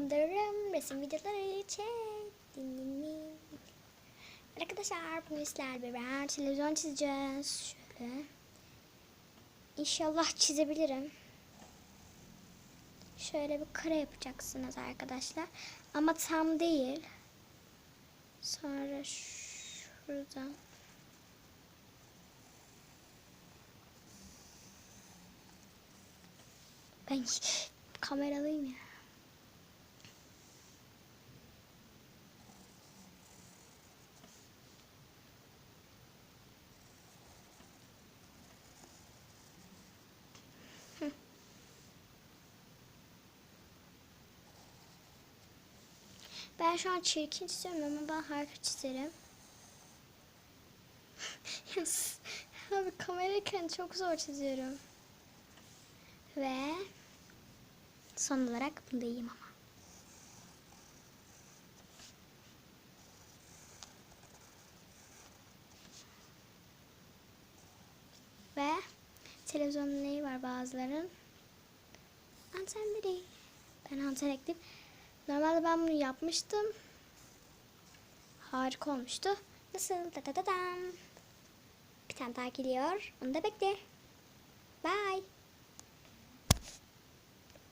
Dırım resim videoları çek. Din din din. Arkadaşlar bugün sizlerle beraber televizyon çizeceğiz. Şöyle. İnşallah çizebilirim. Şöyle bir kare yapacaksınız arkadaşlar. Ama tam değil. Sonra şuradan. Ben kameralıyım ya. Ben şu an çirkin çiziyorum ama ben harika çizerim. Abi kamerayken çok zor çiziyorum. Ve son olarak bunu da yiyeyim ama. Ve televizyonun neyi var bazıların? Antenleri. Ben anten normalde ben bunu yapmıştım. Harika olmuştu. Nasıl? Da da da dam. Bir tane daha geliyor. Onu da bekle. Bye.